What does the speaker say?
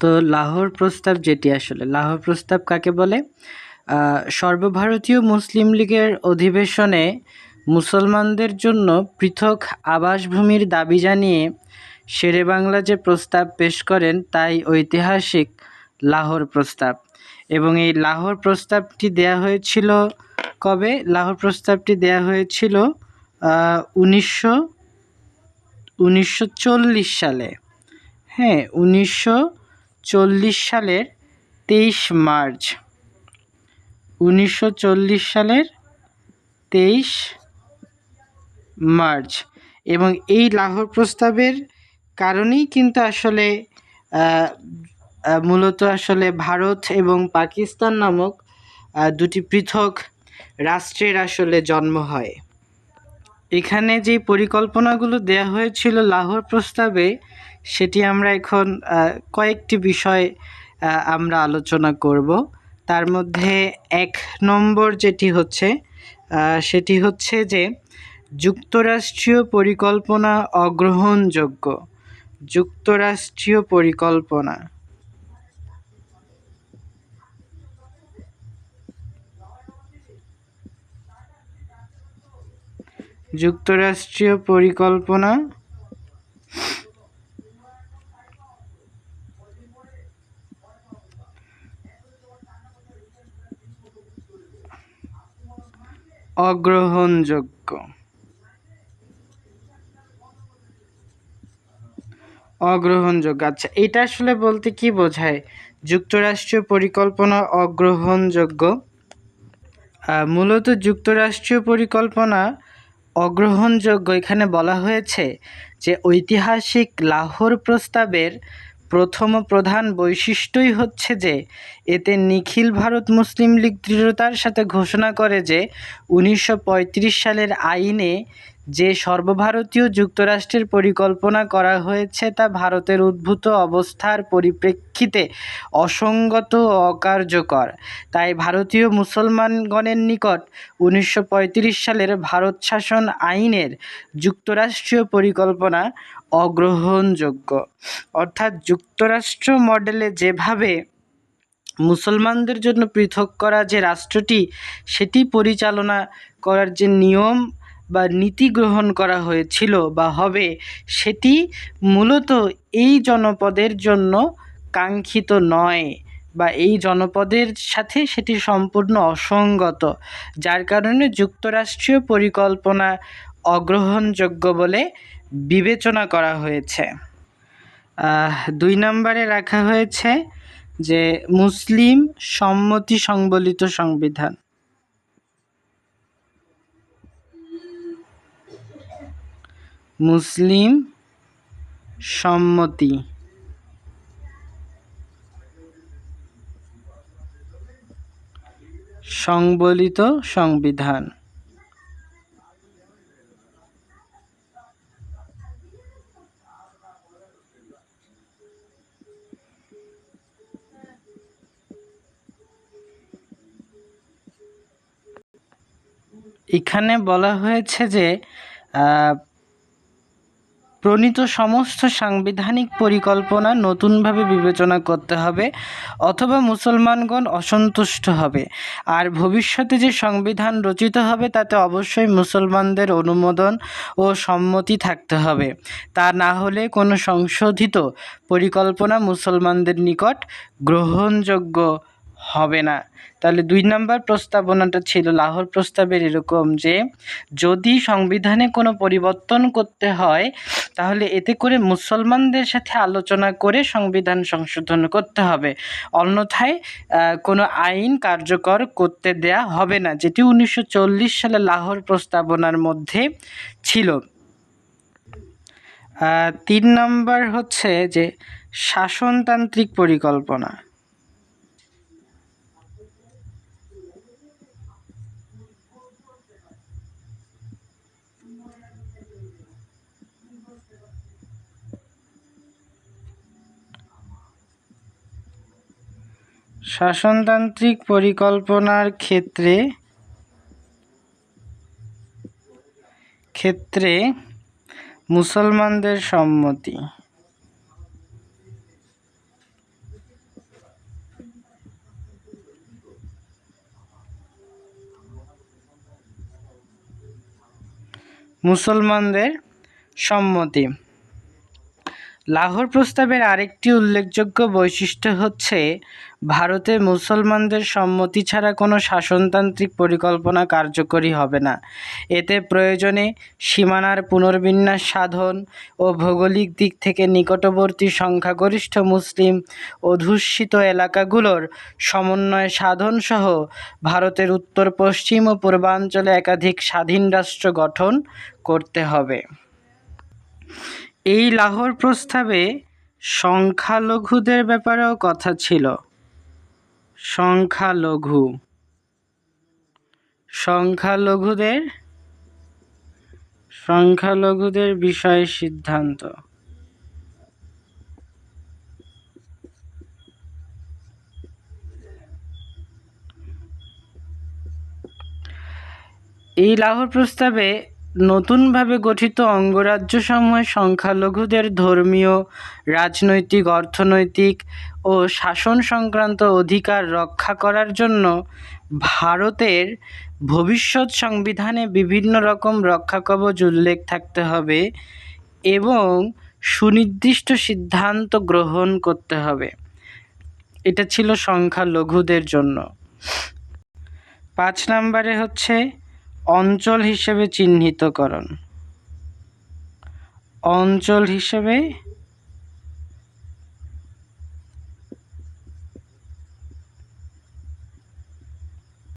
তো লাহোর প্রস্তাব যেটি আসলে, লাহোর প্রস্তাব কাকে বলে? সর্বভারতীয় মুসলিম লীগের অধিবেশনে মুসলমানদের জন্য পৃথক আবাসভূমির দাবি জানিয়ে শেরেবাংলা যে প্রস্তাব পেশ করেন তাই ঐতিহাসিক লাহোর প্রস্তাব। এবং এই লাহোর প্রস্তাবটি দেয়া হয়েছিল কবে? লাহোর প্রস্তাবটি দেয়া হয়েছিল উনিশশো উনিশশো সালে। হ্যাঁ উনিশশো সালের তেইশ মার্চ। উনিশশো চল্লিশ সালের তেইশ মার্চ। এবং এই লাহোর প্রস্তাবের কারণেই কিন্তু আসলে মূলত আসলে ভারত এবং পাকিস্তান নামক দুটি পৃথক রাষ্ট্রের আসলে জন্ম হয়। এখানে যে পরিকল্পনাগুলো দেয়া হয়েছিল লাহোর প্রস্তাবে, সেটি আমরা এখন কয়েকটি বিষয় আমরা আলোচনা করব। তার মধ্যে এক নম্বর যেটি হচ্ছে সেটি হচ্ছে যে যুক্তরাষ্ট্রীয় পরিকল্পনা অগ্রহণযোগ্য। যুক্তরাষ্ট্রীয় পরিকল্পনা। যুক্তরাষ্ট্রীয় পরিকল্পনা? অগ্রহণযোগ্য। অগ্রহণযোগ্য। আচ্ছা এটা আসলে বলতে কি বোঝায়? যুক্তরাষ্ট্রীয় পরিকল্পনা অগ্রহণযোগ্য? মূলত যুক্তরাষ্ট্রীয় পরিকল্পনা অগ্রহণযোগ্য। এখানে বলা হয়েছে যে ঐতিহাসিক লাহোর প্রস্তাবের প্রথম প্রধান বৈশিষ্ট্যই হচ্ছে যে, এতে নিখিল ভারত মুসলিম লীগ দৃঢ়তার সাথে ঘোষণা করে যে, উনিশশো পঁয়ত্রিশ সালের আইনে যে সর্বভারতীয় যুক্তরাষ্ট্রের পরিকল্পনা করা হয়েছে তা ভারতের উদ্ভূত অবস্থার পরিপ্রেক্ষিতে অসঙ্গত ও অকার্যকর। তাই ভারতীয় মুসলমানগণের নিকট উনিশশো পঁয়ত্রিশ সালের ভারত শাসন আইনের যুক্তরাষ্ট্রীয় পরিকল্পনা অগ্রহণযোগ্য। অর্থাৎ যুক্তরাষ্ট্র মডেলে যেভাবে মুসলমানদের জন্য পৃথক করা যে রাষ্ট্রটি, সেটি পরিচালনা করার যে নিয়ম বা নীতি গ্রহণ করা হয়েছিল বা হবে, সেটি মূলত এই জনপদের জন্য কাঙ্ক্ষিত নয় বা এই জনপদের সাথে সেটি সম্পূর্ণ অসঙ্গত, যার কারণে যুক্তরাষ্ট্রীয় পরিকল্পনা অগ্রহণযোগ্য বলে বিবেচনা করা হয়েছে। দুই নম্বরে রাখা হয়েছে যে, মুসলিম সম্মতি সংবলিত সংবিধান। মুসলিম সম্মতি। সংবলিত সংবিধান। এখানে বলা হয়েছে যে প্রণীত সমস্ত সাংবিধানিক পরিকল্পনা নতুনভাবে বিবেচনা করতে হবে অথবা মুসলমানগণ অসন্তুষ্ট হবে। আর ভবিষ্যতে যে সংবিধান রচিত হবে, তাতে অবশ্যই মুসলমানদের অনুমোদন ও সম্মতি থাকতে হবে। তা না হলে কোনো সংশোধিত পরিকল্পনা মুসলমানদের নিকট গ্রহণযোগ্য হবে না। তাহলে দুই নম্বর প্রস্তাবনাটা ছিল লাহোর প্রস্তাবের এরকম যে, যদি সংবিধানে কোনো পরিবর্তন করতে হয়, তাহলে এতে করে মুসলমানদের সাথে আলোচনা করে সংবিধান সংশোধন করতে হবে। অন্যথায় কোনো আইন কার্যকর করতে দেয়া হবে না, যেটি উনিশশো চল্লিশ সালে লাহোর প্রস্তাবনার মধ্যে ছিল। তিন নম্বর হচ্ছে যে, শাসনতান্ত্রিক পরিকল্পনা। শাসনতান্ত্রিক পরিকল্পনার ক্ষেত্রে ক্ষেত্রে মুসলমানদের সম্মতি। মুসলমানদের সম্মতি। লাহোর প্রস্তাবের আরেকটি উল্লেখযোগ্য বৈশিষ্ট্য হচ্ছে, ভারতে মুসলমানদের সম্মতি ছাড়া কোনো শাসনতান্ত্রিক পরিকল্পনা কার্যকরী হবে না। এতে প্রয়োজনে সীমানার পুনর্বিন্যাস সাধন ও ভৌগোলিক দিক থেকে নিকটবর্তী সংখ্যাগরিষ্ঠ মুসলিম অধ্যুষিত এলাকাগুলোর সমন্বয় সাধনসহ ভারতের উত্তর, পশ্চিম ও পূর্বাঞ্চলে একাধিক স্বাধীন রাষ্ট্র গঠন করতে হবে। এই লাহোর প্রস্তাবে সংখ্যালঘুদের ব্যাপারেও কথা ছিল। সংখ্যালঘু। সংখ্যালঘুদের সংখ্যালঘুদের বিষয়ে সিদ্ধান্ত। এই লাহোর প্রস্তাবে নতুনভাবে গঠিত অঙ্গরাজ্যসমূহে সংখ্যালঘুদের ধর্মীয়, রাজনৈতিক, অর্থনৈতিক ও শাসন সংক্রান্ত অধিকার রক্ষা করার জন্য ভারতের ভবিষ্যৎ সংবিধানে বিভিন্ন রকম রক্ষাকবচ উল্লেখ থাকতে হবে এবং সুনির্দিষ্ট সিদ্ধান্ত গ্রহণ করতে হবে। এটা ছিল সংখ্যালঘুদের জন্য। পাঁচ নম্বরে হচ্ছে অঞ্চল হিসেবে চিহ্নিতকরণ। অঞ্চল হিসেবে